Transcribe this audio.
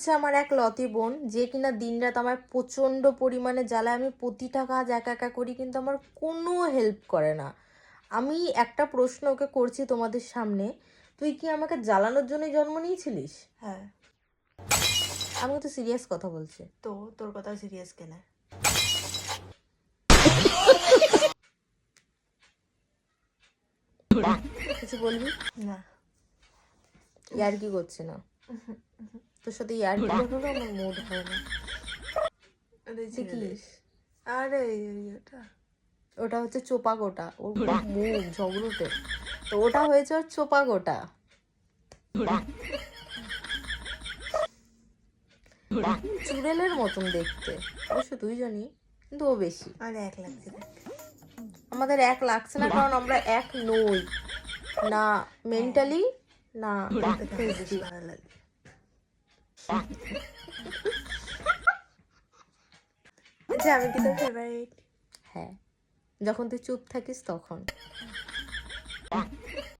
হচ্ছে আমার এক লতি বোন যে কিনা দিনরাত আমার প্রচণ্ড পরিমাণে জ্বালায়। আমি প্রতিটা কাজ একা একা করি কিন্তু আমার কোনো হেল্প করে না। আমি একটা প্রশ্ন ওকে করছি তোমাদের সামনে তুই কি আমাকে জ্বালানোর জন্যই জন্ম নিয়েছিলিস? হ্যাঁ। আমি তো সিরিয়াস কথা বলছি। তো তোর কথা সিরিয়াস কেন? কিছু বলবি? না। ইয়ার কি করছে না। তোর সাথে ইয়ার করব আমার মুড হয় না। আরে কি? ওটা। ওটা হচ্ছে চোপা গোটা। ওর মুখ ঝগড়ুটে তো ওটা হয়েছে ওর চোপা গোটা। চুড়েলের মতন দেখতে। অবশ্য দুইজনই কিন্তু ও বেশি। আর এক লাগছে দেখ। আমাদের এক লাগছে না কারণ আমরা এক নই। না মেন্টালি না দেখতে বেশি ভালো লাগে। আচ্ছা আমি কি তোর ফেভারিট হ্যাঁ। যখন তুই চুপ থাকিস তখন।